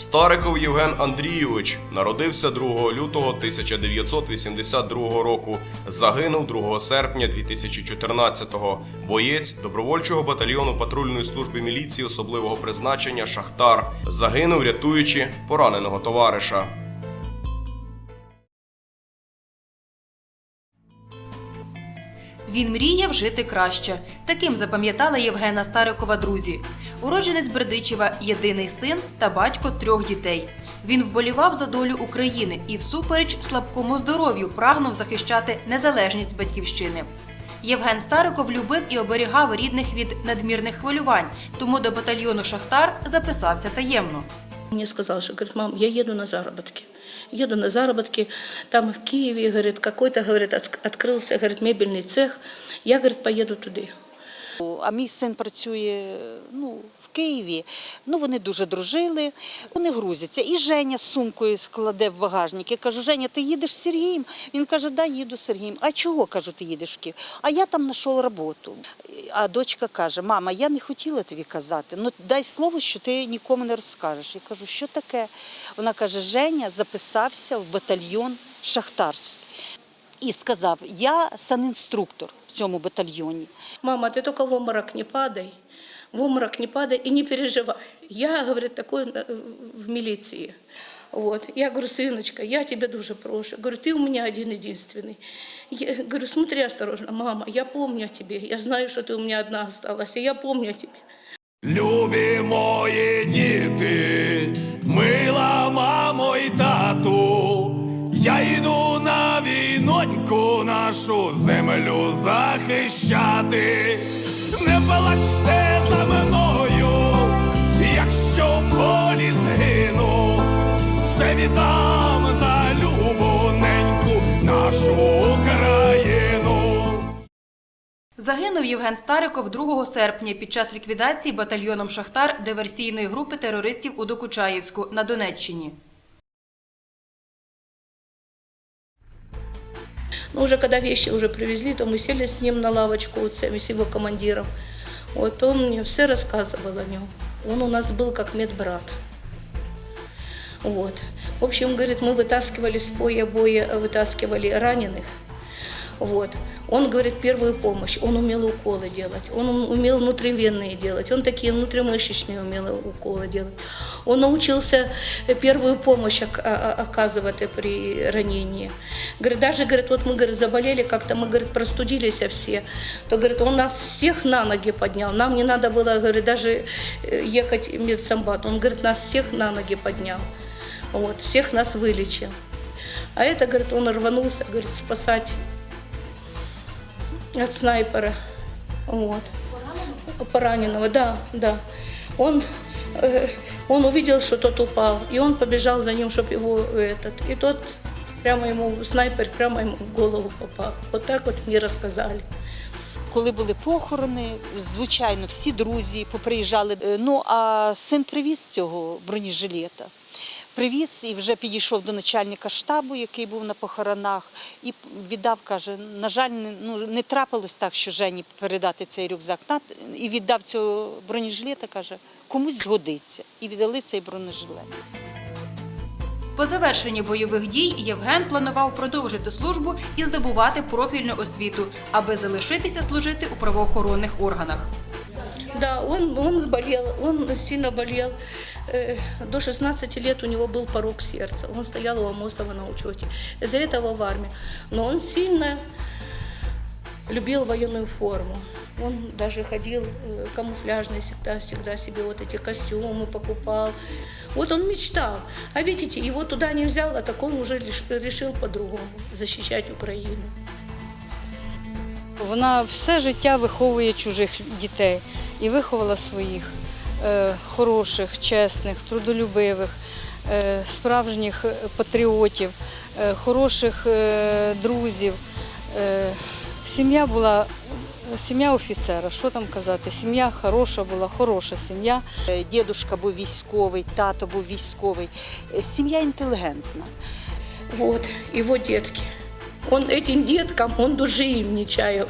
Стариков Євген Андрійович народився 2 лютого 1982 року. Загинув 2 серпня 2014-го. Боєць добровольчого батальйону патрульної служби міліції особливого призначення Шахтар. Загинув, рятуючи пораненого товариша. Він мріяв жити краще. Таким запам'ятали Євгена Старикова друзі. Уродженець Бердичева єдиний син та батько трьох дітей. Він вболівав за долю України і, всупереч слабкому здоров'ю, прагнув захищати незалежність батьківщини. Євген Стариков любив і оберігав рідних від надмірних хвилювань, тому до батальйону Шахтар записався таємно. Мне сказал, что, говорит, мам, я еду на заработки. Еду на заработки, там в Киеве, говорит, какой-то, говорит, отк- открылся, говорит, мебельный цех. Я, говорит, поеду туди. А мій син працює ну, в Києві. Ну, вони дуже дружили, вони грузяться. І Женя з сумкою складе в багажник. Я кажу, Женя, ти їдеш з Сергієм? Він каже, да, їду з Сергієм. А чого, кажу, ти їдеш в Київ? А я там знайшов роботу. А дочка каже, мама, я не хотіла тобі казати, ну дай слово, що ти нікому не розкажеш. Я кажу, що таке? Вона каже, Женя записався в батальйон шахтарський. І сказав, я санінструктор в цьому батальйоні. Мама, ты только в обморок не падай, в обморок не падай и не переживай. Я, говорит, такой э, в милиции. Вот. Я говорю, сыночка, я тебя дуже прошу. Говорю, ты у меня один единственный. Я говорю, смотри осторожно, мама, я помню о тебе. Я знаю, что ты у меня одна осталась, и я помню о тебе. Любі мої діти, мила мамо і тату, я йду на Війноньку нашу землю захищати. Не плачте за мною, якщо в полі згину, все віддам за любоненьку нашу Україну. Загинув Євген Стариков 2 серпня під час ліквідації батальйоном Шахтар диверсійної групи терористів у Докучаєвську на Донеччині. Но уже когда вещи уже привезли, то мы сели с ним на лавочку, вот с с его командиром. Вот он мне все рассказывал о нем. Он у нас был как медбрат. Вот. В общем, говорит, мы вытаскивали с поя боя, э, вытаскивали раненых. Вот. Он говорит первую помощь, он умел уколы делать, он ум- умел внутривенные делать, он такие внутримышечные умел уколы делать. Он научился первую помощь а- а- оказывать при ранении. Говорит, даже, говорит, вот мы, говорит, заболели как-то, мы, говорит, простудились все, то, говорит, он нас всех на ноги поднял, нам не надо было, говорит, даже э, ехать в медсамбат, он, говорит, нас всех на ноги поднял, вот, всех нас вылечил. А это, говорит, он рванулся, говорит, спасать от снайпера. Вот. Пораненного, да, да. Он, э, он увидел, что тот упал, и он побежал за ним, чтобы его этот. И тот прямо ему, снайпер прямо ему в голову попал. Вот так вот мне рассказали. Коли були похорони, звичайно, всі друзі поприїжджали. Е, Ну а син привіз цього бронежилета. Привіз і вже підійшов до начальника штабу, який був на похоронах, і віддав, каже, на жаль, ну, не трапилось так, що Жені передати цей рюкзак. І віддав цього бронежилета, каже, комусь згодиться. І віддали цей бронежилет. По завершенні бойових дій Євген планував продовжити службу і здобувати профільну освіту, аби залишитися служити у правоохоронних органах. Да, он, он болел, он сильно болел. Э, До 16 лет у него был порог сердца. Он стоял у Амосова на учете. Из-за этого в армии. Но он сильно любил военную форму. Он даже ходил э, камуфляжный всегда, всегда себе вот эти костюмы покупал. Вот он мечтал. А видите, его туда не взял, а так он уже лиш- решил по-другому защищать Украину. Вона все життя виховує чужих дітей і виховала своїх е, хороших, чесних, трудолюбивих, е, справжніх патріотів, е, хороших е, друзів. Е, сім'я була сім'я офіцера. Що там казати? Сім'я хороша була, хороша сім'я. Е, Дідушка був військовий, тато був військовий. Е, Сім'я інтелігентна. Вот, его детки. Он этим деткам, он души им не чаял.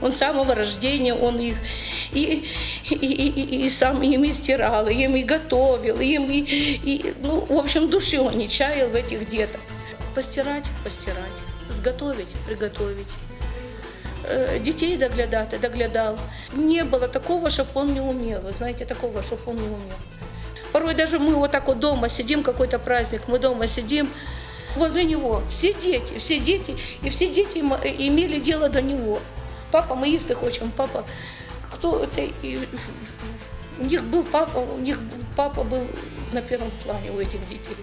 Он с самого рождения, он их и, и, и, и- и сам им и стирал, и им и готовил, и им и, и, ну, в общем, души он не чаял в этих деток. Постирать, постирать, сготовить, приготовить. Е, Дітей доглядати, доглядав. Не було такого, щоб він не умів. Ви знаєте, такого, щоб він не умів. Порой даже мы вот так вот дома сидим, какой-то праздник, мы дома сидим, возле него все дети, все дети, и все дети м- имели дело до него. Папа, мы если хочем, папа, кто цей, и у них был папа, у них папа был на первом плане у этих детей.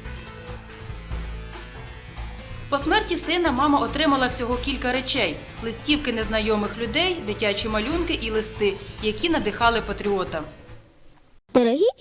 По смерті сина мама отримала всього кілька речей: листівки незнайомих людей, дитячі малюнки і листи, які надихали патріота.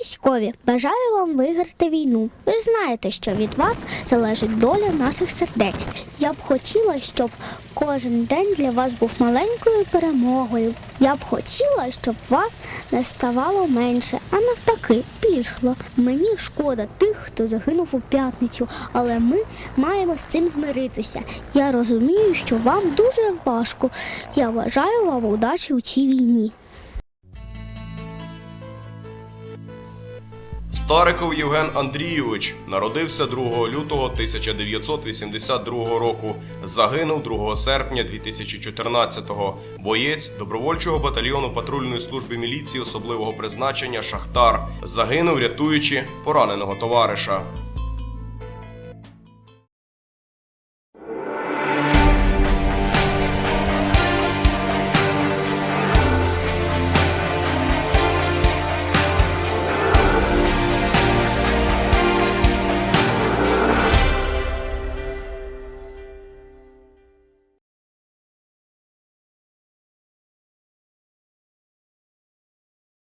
Військові, бажаю вам виграти війну. Ви ж знаєте, що від вас залежить доля наших сердець. Я б хотіла, щоб кожен день для вас був маленькою перемогою. Я б хотіла, щоб вас не ставало менше, а навпаки, більшло. Мені шкода тих, хто загинув у п'ятницю, але ми маємо з цим змиритися. Я розумію, що вам дуже важко. Я бажаю вам удачі у цій війні. Стариков Євген Андрійович народився 2 лютого 1982 року. Загинув 2 серпня 2014-го. Боєць добровольчого батальйону патрульної служби міліції особливого призначення Шахтар. Загинув, рятуючи пораненого товариша.